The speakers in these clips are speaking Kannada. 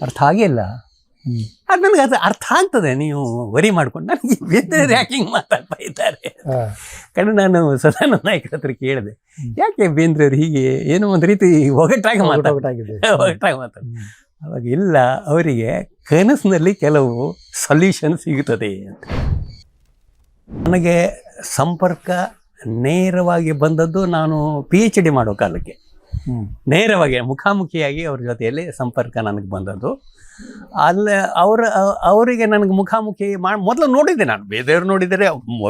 ಅರ್ಥ ಆಗಿಲ್ಲ ಅದು ನನಗೆ ಅದು ಅರ್ಥ ಆಗ್ತದೆ ನೀವು ವರಿ ಮಾಡ್ಕೊಂಡು ನನಗೆ ಬೇರೆ ಯಾಕೆ ಹಿಂಗೆ ಮಾತಾಡ್ತಾ ಇದ್ದಾರೆ? ಕಣ್ಣು ನಾನು ಸದಾನಂದ ನಾಯಕರ ಹತ್ರ ಕೇಳಿದೆ. ಯಾಕೆ ಬೇಂದ್ರವ್ರು ಹೀಗೆ ಏನೋ ಒಂದು ರೀತಿ ಒಗಟ್ಟಾಗಿ ಮಾತಾಡ್ಬಿಟ್ಟಾಗಿದೆ ಒಗಟಾಗಿ ಮಾತಾಡ ಅವಾಗ ಇಲ್ಲ ಅವರಿಗೆ ಕನಸಿನಲ್ಲಿ ಕೆಲವು ಸೊಲ್ಯೂಷನ್ ಸಿಗುತ್ತದೆ ಅಂತ. ನನಗೆ ಸಂಪರ್ಕ ನೇರವಾಗಿ ಬಂದದ್ದು ನಾನು ಪಿ ಎಚ್ ಡಿ ಮಾಡೋ ಕಾಲಕ್ಕೆ. ನೇರವಾಗಿ ಮುಖಾಮುಖಿಯಾಗಿ ಅವ್ರ ಜೊತೆಯಲ್ಲಿ ಸಂಪರ್ಕ ನನಗೆ ಬಂದದ್ದು. ಅಲ್ಲ ಅವರ ಅವರಿಗೆ ನನಗೆ ಮುಖಾಮುಖಿ ಮಾಡಿ ಮೊದಲು ನೋಡಿದ್ದೆ ನಾನು. ಬೇಂದ್ರೆಯವ್ರು ನೋಡಿದರೆ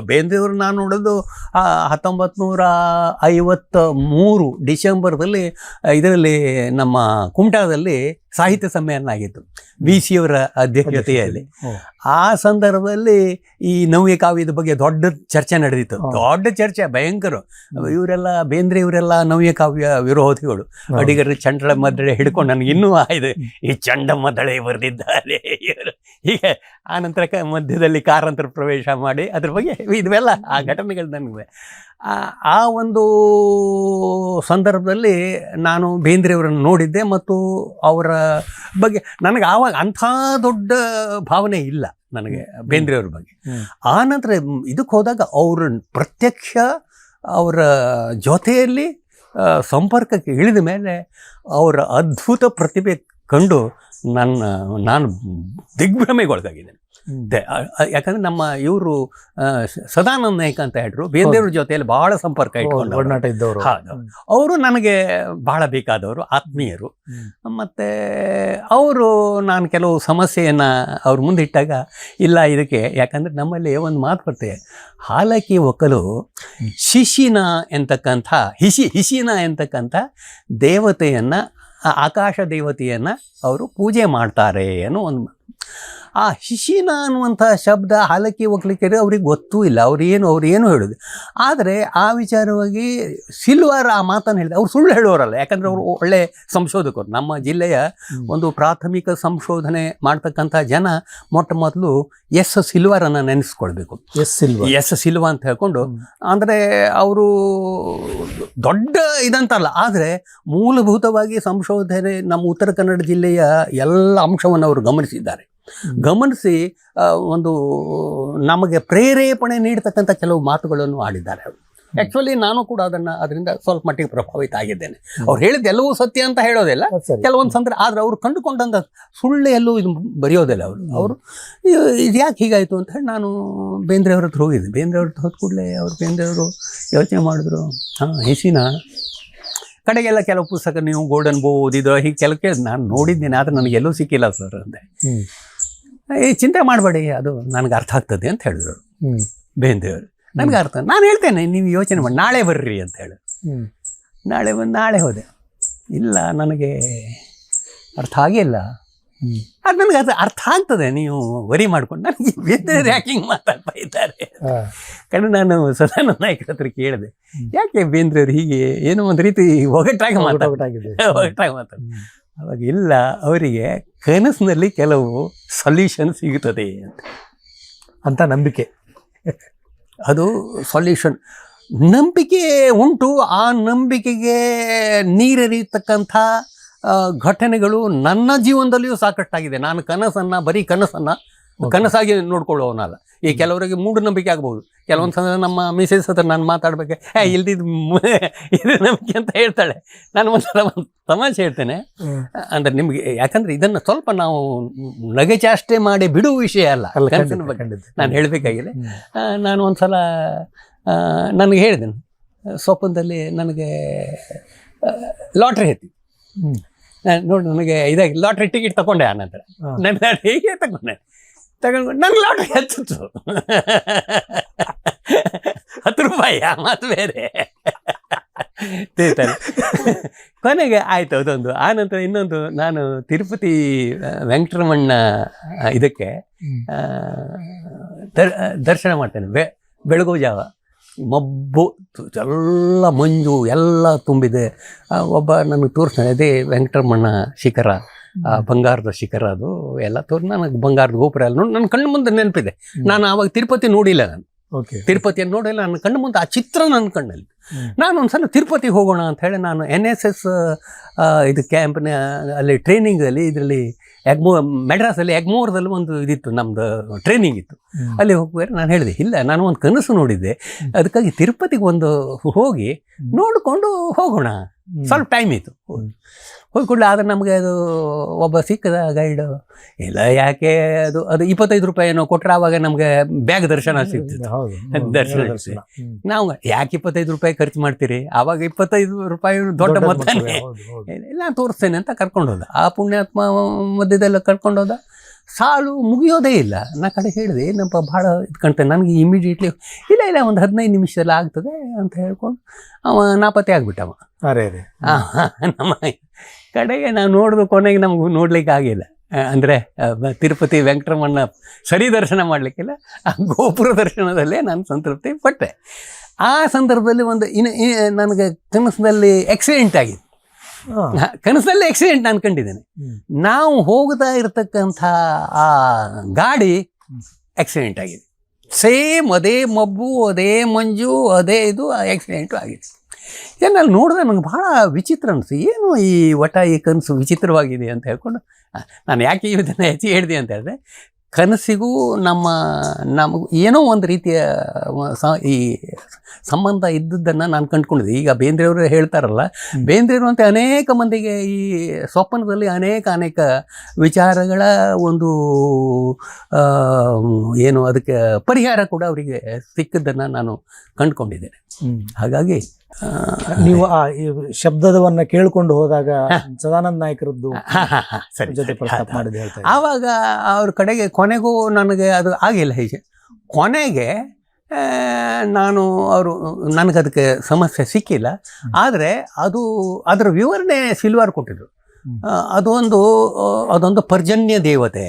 ಬೇಂದ್ರೆಯವ್ರು ನಾನು ನೋಡೋದು ಹತ್ತೊಂಬತ್ತು ನೂರ ಐವತ್ತ ಮೂರು ಡಿಸೆಂಬರ್ದಲ್ಲಿ ಇದರಲ್ಲಿ ನಮ್ಮ ಕುಮಟಾದಲ್ಲಿ ಸಾಹಿತ್ಯ ಸಮ್ಮೇಳನ ಆಗಿತ್ತು ಬಿ ಸಿಯವರ ಅಧ್ಯಕ್ಷತೆಯಲ್ಲಿ ಆ ಸಂದರ್ಭದಲ್ಲಿ ಈ ನವ್ಯ ಕಾವ್ಯದ ಬಗ್ಗೆ ದೊಡ್ಡ ಚರ್ಚೆ ನಡೆದಿತ್ತು. ದೊಡ್ಡ ಚರ್ಚೆ ಭಯಂಕರ. ಇವರೆಲ್ಲ ಬೇಂದ್ರೆ ಇವರೆಲ್ಲ ನವ್ಯ ಕಾವ್ಯ ವಿರೋಧಿಗಳು. ಅಡಿಗರ ಚಂಡಳ ಮದ್ದಳೆ ಹಿಡ್ಕೊಂಡು ನನಗೆ ಇನ್ನೂ ಆಯ್ದು ಈ ಚಂಡ ಮದ್ದಳೆ ಬರೆದಿದ್ದಾರೆ ಇವರು ಹೀಗೆ ಆ ನಂತರ ಕ ಮಧ್ಯದಲ್ಲಿ ಕಾರಂತರ ಪ್ರವೇಶ ಮಾಡಿ ಅದ್ರ ಬಗ್ಗೆ ಇದೆಲ್ಲ ಆ ಘಟನೆಗಳು ನನಗೆ ಆ- ಒಂದು ಸಂದರ್ಭದಲ್ಲಿ ನಾನು ಬೇಂದ್ರೆಯವರನ್ನು ನೋಡಿದ್ದೆ ಮತ್ತು ಅವರ ಬಗ್ಗೆ ನನಗೆ ಆವಾಗ ಅಂಥ ದೊಡ್ಡ ಭಾವನೆ ಇಲ್ಲ ನನಗೆ ಬೇಂದ್ರೆಯವ್ರ ಬಗ್ಗೆ. ಆ ನಂತರ ಇದಕ್ಕೆ ಹೋದಾಗ ಅವ್ರ ಪ್ರತ್ಯಕ್ಷ ಅವರ ಜೊತೆಯಲ್ಲಿ ಸಂಪರ್ಕಕ್ಕೆ ಇಳಿದ ಮೇಲೆ ಅವರ ಅದ್ಭುತ ಪ್ರತಿಭೆ ಕಂಡು ನನ್ನ ನಾನು ದಿಗ್ಭ್ರಮೆಗೊಳಗಾಗಿದ್ದೇನೆ. ಯಾಕಂದ್ರೆ ನಮ್ಮ ಇವರು ಸದಾನಂದ ನಾಯ್ಕ ಅಂತ ಹೇಳಿದ್ರು. ಬೇಂದ್ರೆಯವ್ರ ಜೊತೆಯಲ್ಲಿ ಬಹಳ ಸಂಪರ್ಕ ಇಟ್ಕೊಂಡು ಒಡನಾಟ ಇದ್ದವರು. ಹೌದು. ಅವರು ನನಗೆ ಬಹಳ ಬೇಕಾದವರು ಆತ್ಮೀಯರು. ಮತ್ತು ಅವರು ನಾನು ಕೆಲವು ಸಮಸ್ಯೆಯನ್ನು ಅವ್ರ ಮುಂದೆ ಇಟ್ಟಾಗ ಇಲ್ಲ ಇದಕ್ಕೆ ಯಾಕಂದ್ರೆ ನಮ್ಮಲ್ಲಿ ಒಂದು ಮಾತು ಬರ್ತದೆ. ಹಾಲಕ್ಕಿ ಒಕ್ಕಲು ಶಿಶಿನ ಎಂತಕ್ಕಂಥ ಹಿಸಿ ಹಿಸಿನ ಎಂತಕ್ಕಂಥ ದೇವತೆಯನ್ನು ಆಕಾಶ ದೇವತೆಯನ್ನು ಅವರು ಪೂಜೆ ಮಾಡ್ತಾರೆ ಅನ್ನೋ ಒಂದು. ಆ ಶಿಶಿನ ಅನ್ನುವಂಥ ಶಬ್ದ ಹಾಲಕ್ಕಿ ಒಕ್ಕಲಿಕ್ಕರೆ ಅವ್ರಿಗೆ ಗೊತ್ತೂ ಇಲ್ಲ. ಅವ್ರು ಏನು ಅವ್ರು ಏನು ಹೇಳೋದು? ಆದರೆ ಆ ವಿಚಾರವಾಗಿ ಸಿಲ್ವಾರ್ ಆ ಮಾತನ್ನು ಹೇಳಿದೆ ಅವ್ರು ಸುಳ್ಳು ಹೇಳೋರಲ್ಲ. ಯಾಕಂದರೆ ಅವರು ಒಳ್ಳೆ ಸಂಶೋಧಕರು. ನಮ್ಮ ಜಿಲ್ಲೆಯ ಒಂದು ಪ್ರಾಥಮಿಕ ಸಂಶೋಧನೆ ಮಾಡ್ತಕ್ಕಂಥ ಜನ ಮೊಟ್ಟ ಮೊದಲು ಎಸ್ ಸಿಲ್ವಾರನ್ನು ನೆನೆಸ್ಕೊಳ್ಬೇಕು. ಎಸ್ ಸಿಲ್ವಾ ಎಸ್ ಸಿಲ್ವಾ ಅಂತ ಹೇಳ್ಕೊಂಡು ಅಂದರೆ ಅವರು ದೊಡ್ಡ ಇದಂತಲ್ಲ. ಆದರೆ ಮೂಲಭೂತವಾಗಿ ಸಂಶೋಧನೆ ನಮ್ಮ ಉತ್ತರ ಕನ್ನಡ ಜಿಲ್ಲೆಯ ಎಲ್ಲ ಅಂಶವನ್ನು ಅವರು ಗಮನಿಸಿದ್ದಾರೆ. ಗಮನಿಸಿ ಒಂದು ನಮಗೆ ಪ್ರೇರೇಪಣೆ ನೀಡ್ತಕ್ಕಂಥ ಕೆಲವು ಮಾತುಗಳನ್ನು ಆಡಿದ್ದಾರೆ ಅವರು. ಆ್ಯಕ್ಚುಲಿ ನಾನು ಕೂಡ ಅದನ್ನು ಅದರಿಂದ ಸ್ವಲ್ಪ ಮಟ್ಟಿಗೆ ಪ್ರಭಾವಿತ ಆಗಿದ್ದೇನೆ. ಅವ್ರು ಹೇಳಿದ ಎಲ್ಲವೂ ಸತ್ಯ ಅಂತ ಹೇಳೋದಿಲ್ಲ. ಕೆಲವೊಂದು ಸಂದರ್ಭ ಆದರೆ ಅವರು ಕಂಡುಕೊಂಡಂಥ ಸುಳ್ಳು ಎಲ್ಲೂ ಇದು ಬರೆಯೋದಿಲ್ಲ ಅವರು. ಅವರು ಇದು ಯಾಕೆ ಹೀಗಾಯಿತು? ಅಂತ ಹೇಳಿ ನಾನು ಬೇಂದ್ರೆ ಅವ್ರ ಹತ್ರ ಹೋಗಿದ್ದೆ. ಬೇಂದ್ರೆ ಅವ್ರ ಹತ್ರ ಹೋದ ಕೂಡಲೇ ಅವ್ರು ಬೇಂದ್ರೆ ಅವರು ಯೋಚನೆ ಮಾಡಿದ್ರು ಹಾಂ ಹೆಸಿನ ಕಡೆಗೆಲ್ಲ ಕೆಲವು ಪುಸ್ತಕ ನೀವು ಗೋಲ್ಡನ್ ಬೋ ಓದಿದ್ರು ಹೀಗೆ ಕೆಲವು ಕೇಳಿದ್ ನಾನು ನೋಡಿದ್ದೇನೆ ಆದರೆ ನನಗೆ ಎಲ್ಲೂ ಸಿಕ್ಕಿಲ್ಲ ಸರ್ ಅಂದೆ. ಏ ಚಿಂತೆ ಮಾಡಬೇಡಿ ಅದು ನನಗೆ ಅರ್ಥ ಆಗ್ತದೆ ಅಂತ ಹೇಳಿದ್ರು. ಹ್ಮ್. ಬೇಂದ್ರೆಯವರು ನನಗೆ ಅರ್ಥ ನಾನು ಹೇಳ್ತೇನೆ ನೀವು ಯೋಚನೆ ಮಾಡಿ ನಾಳೆ ಬರ್ರಿ ಅಂತ ಹೇಳಿ. ನಾಳೆ ಬಂದು ನಾಳೆ ಹೋದೆ. ಇಲ್ಲ ನನಗೆ ಅರ್ಥ ಆಗಿಲ್ಲ. ಅದು ನನಗೆ ಅದು ಅರ್ಥ ಆಗ್ತದೆ ನೀವು ವರಿ ಮಾಡ್ಕೊಂಡು. ನನಗೆ ಬೇರೆ ಯಾಕೆ ಹಿಂಗೆ ಮಾತಾಡ್ತಾ ಇದ್ದಾರೆ. ಕಣ್ಣು ನಾನು ಸದಾನಂದ ನಾಯಕರ ಹತ್ರ ಕೇಳಿದೆ. ಯಾಕೆ ಬೇಂದ್ರೆಯವ್ರು ಹೀಗೆ ಏನೋ ಒಂದು ರೀತಿ ಒಗಟಾಗಿ ಮಾತಾಡ್ಬಿಟ್ಟಾಗಿದೆ ಒಗಟ್ಟಾಗಿ ಒಗಟಾಗಿ ಮಾತಾಡ ಹ್ಮ್. ಅವಾಗ ಇಲ್ಲ ಅವರಿಗೆ ಕನಸಿನಲ್ಲಿ ಕೆಲವು ಸೊಲ್ಯೂಷನ್ ಸಿಗುತ್ತದೆ ಅಂತ. ಅಂತ ನಂಬಿಕೆ. ಅದು ಸೊಲ್ಯೂಷನ್ ನಂಬಿಕೆ ಉಂಟು ಆ ನಂಬಿಕೆಗೆ ನೀರೆರಿಯತಕ್ಕಂಥ ಘಟನೆಗಳು ನನ್ನ ಜೀವನದಲ್ಲಿಯೂ ಸಾಕಷ್ಟಾಗಿದೆ. ನಾನು ಕನಸನ್ನು ಬರೀ ಕನಸನ್ನು ಕನಸಾಗಿ ನೋಡ್ಕೊಳ್ಳೋನಲ್ಲ ಈ ಕೆಲವರಿಗೆ ಮೂಢನಂಬಿಕೆ ಆಗ್ಬೋದು. ಕೆಲವೊಂದು ಸಲ ನಮ್ಮ ಮಿಸಸ್ ಹತ್ರ ನಾನು ಮಾತಾಡ್ಬೇಕು. ಏ ಇಲ್ದಿದ್ದು ಇದು ನಂಬಿಕೆ ಅಂತ ಹೇಳ್ತಾಳೆ. ನಾನು ಒಂದ್ಸಲ ಒಂದು ತಮಾಷೆ ಹೇಳ್ತೇನೆ. ಅಂದ್ರೆ ನಿಮಗೆ ಯಾಕಂದ್ರೆ ಇದನ್ನು ಸ್ವಲ್ಪ ನಾವು ನಗೆಚಾಷ್ಟೆ ಮಾಡಿ ಬಿಡುವ ವಿಷಯ ಅಲ್ಲ. ನಾನು ಹೇಳಬೇಕಾಗಿದೆ. ನಾನು ಒಂದ್ಸಲ ನನಗೆ ಹೇಳಿದೆ ಸ್ವಪ್ನದಲ್ಲಿ ನನಗೆ ಲಾಟ್ರಿ ಐತಿ. ನೋಡಿ ನನಗೆ ಇದಾಗಿ ಲಾಟ್ರಿ ಟಿಕೆಟ್ ತಗೊಂಡೆ ಆ ನಂತರ. ಹೀಗೆ ನಾನು ಹೇಗೆ ತಗೊಂಡೆ ತಗೊಂಡು ನನಗೆ ಲಾಟ್ರಿ ಹತ್ತಿತ್ತು ಹತ್ತು ರೂಪಾಯಿ ಮತ್ತು ಮಾತು ಬೇರೆ ಕೊನೆಗೆ ಆಯ್ತು ಅದೊಂದು. ಆ ನಂತರ ಇನ್ನೊಂದು ನಾನು ತಿರುಪತಿ ವೆಂಕಟರಮಣ್ಣ ಇದಕ್ಕೆ. ದರ್ಶನ ಮಾಡ್ತೇನೆ. ಬೆ ಬೆಳಗು ಜಾವ. ಮಬ್ಬು ಎಲ್ಲ ಮಂಜು ಎಲ್ಲ ತುಂಬಿದೆ. ಒಬ್ಬ ನನಗೆ ತೋರಿಸ್ತಾನೆ ಅದೇ ವೆಂಕಟರಮಣ್ಣ ಶಿಖರ ಆ ಬಂಗಾರದ ಶಿಖರ ಅದು ಎಲ್ಲ ತೋರ್ ನನಗೆ ಬಂಗಾರದ ಗೋಪುರ ಎಲ್ಲ ನೋಡಿ ನನ್ನ ಕಣ್ಣು ಮುಂದೆ ನೆನಪಿದೆ. ನಾನು ಆವಾಗ ತಿರುಪತಿ ನೋಡಿಲ್ಲ ನಾನು. ತಿರುಪತಿಯನ್ನು ನೋಡಿಲ್ಲ ನನ್ನ ಕಣ್ಣು ಮುಂದೆ ಆ ಚಿತ್ರ ನನ್ನ ಕಣ್ಣಲ್ಲಿ. ನಾನು ಒಂದ್ಸಲ ತಿರುಪತಿ ಹೋಗೋಣ ಅಂತ ಹೇಳಿ ನಾನು ಎನ್ ಎಸ್ ಎಸ್ ಇದು ಕ್ಯಾಂಪ್ನ ಅಲ್ಲಿ ಟ್ರೈನಿಂಗಲ್ಲಿ ಇದರಲ್ಲಿ ಎಗ್ಮೋ ಮೆಡ್ರಾಸಲ್ಲಿ ಎಗ್ಮೋರ್ದಲ್ಲಿ ಒಂದು ಇದಿತ್ತು ನಮ್ಮದು ಟ್ರೈನಿಂಗ್ ಇತ್ತು. ಅಲ್ಲಿ ಹೋಗ್ಬೇಕು ನಾನು ಹೇಳಿದೆ ಇಲ್ಲ ನಾನು ಒಂದು ಕನಸು ನೋಡಿದ್ದೆ. ಅದಕ್ಕಾಗಿ ತಿರುಪತಿಗೆ ಒಂದು ಹೋಗಿ ನೋಡಿಕೊಂಡು ಹೋಗೋಣ. ಸ್ವಲ್ಪ ಟೈಮ್ ಇತ್ತು. ಹೋದ ಹೋಗಿ ಕೂಡಲೇ ಆದರೆ ನಮಗೆ ಅದು ಒಬ್ಬ ಸಿಕ್ಕದ ಗೈಡ್ ಇಲ್ಲ ಯಾಕೆ ಅದು ಅದು ಇಪ್ಪತ್ತೈದು ರೂಪಾಯಿ ಏನೋ ಕೊಟ್ಟರೆ ಆವಾಗ ನಮಗೆ ಬ್ಯಾಗ್ ದರ್ಶನ ಸಿಗ್ತಿತ್ತು. ದರ್ಶನ ನಾವು ಯಾಕೆ ಇಪ್ಪತ್ತೈದು ರೂಪಾಯಿ ಖರ್ಚು ಮಾಡ್ತೀರಿ? ಆವಾಗ ಇಪ್ಪತ್ತೈದು ರೂಪಾಯಿ ದೊಡ್ಡ ಮೊತ್ತನೇ. ಹೌದು. ಇಲ್ಲ ತೋರಿಸ್ತೇನೆ ಅಂತ ಕರ್ಕೊಂಡು ಹೋದ. ಆ ಪುಣ್ಯಾತ್ಮ ಮಧ್ಯದಲ್ಲ ಕರ್ಕೊಂಡು ಹೋದ. ಸಾಲು ಮುಗಿಯೋದೇ ಇಲ್ಲ. ನಾ ಕಡೆ ಹೇಳಿದೆ ಏನಪ್ಪ ಭಾಳ ಇದು ಕಾಣ್ತೇನೆ ನನಗೆ ಇಮಿಡಿಯೇಟ್ಲಿ ಇಲ್ಲ ಇಲ್ಲ ಒಂದು ಹದಿನೈದು ನಿಮಿಷದಲ್ಲಿ ಆಗ್ತದೆ ಅಂತ ಹೇಳ್ಕೊಂಡು ಅವ ನಾಪತ್ತೆ ಆಗ್ಬಿಟ್ಟವ. ಅರೆ ಅರೆ. ನಮ್ಮ ಕಡೆಗೆ ನಾವು ನೋಡಿದ್ರು ಕೊನೆಗೆ ನಮಗೆ ನೋಡ್ಲಿಕ್ಕೆ ಆಗಿಲ್ಲ. ಅಂದರೆ ತಿರುಪತಿ ವೆಂಕಟರಮಣ್ಣ ಸರಿ ದರ್ಶನ ಮಾಡಲಿಕ್ಕಿಲ್ಲ ಆ ಗೋಪುರ ದರ್ಶನದಲ್ಲೇ ನಾನು ಸಂತೃಪ್ತಿ ಪಟ್ಟೆ. ಆ ಸಂದರ್ಭದಲ್ಲಿ ಒಂದು ಇನ್ನು ನನಗೆ ಕನಸಿನಲ್ಲಿ ಆಕ್ಸಿಡೆಂಟ್. ಹ, ಕನಸಲ್ಲಿ ಆಕ್ಸಿಡೆಂಟ್ ನಾನು ಕಂಡಿದ್ದೇನೆ. ನಾವು ಹೋಗ್ತಾ ಇರತಕ್ಕಂಥ ಆ ಗಾಡಿ ಆಕ್ಸಿಡೆಂಟ್ ಆಗಿದೆ. ಸೇಮ್ ಅದೇ ಮಬ್ಬು ಅದೇ ಮಂಜು ಅದೇ ಇದು ಆಕ್ಸಿಡೆಂಟು ಆಗಿದೆ. ಏನಲ್ಲಿ ನೋಡಿದ್ರೆ ನನಗೆ ಭಾಳ ವಿಚಿತ್ರ ಅನಿಸ್ತು ಏನು ಈ ಒಟ ಈ ಕನಸು ವಿಚಿತ್ರವಾಗಿದೆ ಅಂತ ಹೇಳ್ಕೊಂಡು ನಾನು ಯಾಕೆ ಇದನ್ನು ಹೆಚ್ಚಿಗೆ ಹೇಳಿದೆ ಅಂತ ಹೇಳಿದ್ರೆ ಕನಸಿಗೂ ನಮ್ಮ ನಮಗೂ ಏನೋ ಒಂದು ರೀತಿಯ ಸ- ಈ ಸಂಬಂಧ ಇದ್ದದ್ದನ್ನು ನಾನು ಕಂಡುಕೊಂಡಿದ್ದೆ. ಈಗ ಬೇಂದ್ರೆಯವರು ಹೇಳ್ತಾರಲ್ಲ ಬೇಂದ್ರೆಯವರು ಅಂತ ಅನೇಕ ಮಂದಿಗೆ ಈ ಸ್ವಪ್ನದಲ್ಲಿ ಅನೇಕ ಅನೇಕ ವಿಚಾರಗಳ ಒಂದು ಏನು ಅದಕ್ಕೆ ಪರಿಹಾರ ಕೂಡ ಅವರಿಗೆ ಸಿಕ್ಕಿದ್ದನ್ನು ನಾನು ಕಂಡುಕೊಂಡಿದ್ದೇನೆ. ಹಾಗಾಗಿ ನೀವು ಆ ಈ ಕೇಳಿಕೊಂಡು ಕೇಳ್ಕೊಂಡು ಹೋದಾಗ ಸದಾನಂದ ನಾಯಕರದ್ದು ಸರಿ ಜೊತೆ ಆವಾಗ ಅವ್ರ ಕಡೆಗೆ ಕೊನೆಗೂ ನನಗೆ ಅದು ಆಗಿಲ್ಲ ಹೀಗೆ. ಕೊನೆಗೆ ನಾನು ಅವರು ನನಗೆ ಅದಕ್ಕೆ ಸಮಸ್ಯೆ ಸಿಕ್ಕಿಲ್ಲ. ಆದರೆ ಅದು ಅದರ ವಿವರಣೆ ಸಿಲ್ವಾರ್ ಕೊಟ್ಟಿದ್ರು. ಅದೊಂದು ಅದೊಂದು ಪರ್ಜನ್ಯ ದೇವತೆ.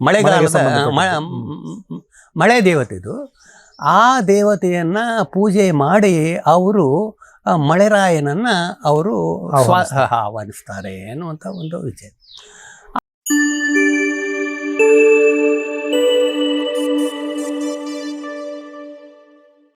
ಮಳೆಗಾಲ ಮಳೆ ದೇವತೆ ಇದು. ಆ ದೇವತೆಯನ್ನು ಪೂಜೆ ಮಾಡಿ ಅವರು ಮಳೆರಾಯನನ್ನು ಅವರು ಆಹ್ವಾನಿಸ್ತಾರೆ. ಅನ್ನುವಂಥ ಒಂದು ವಿಷಯ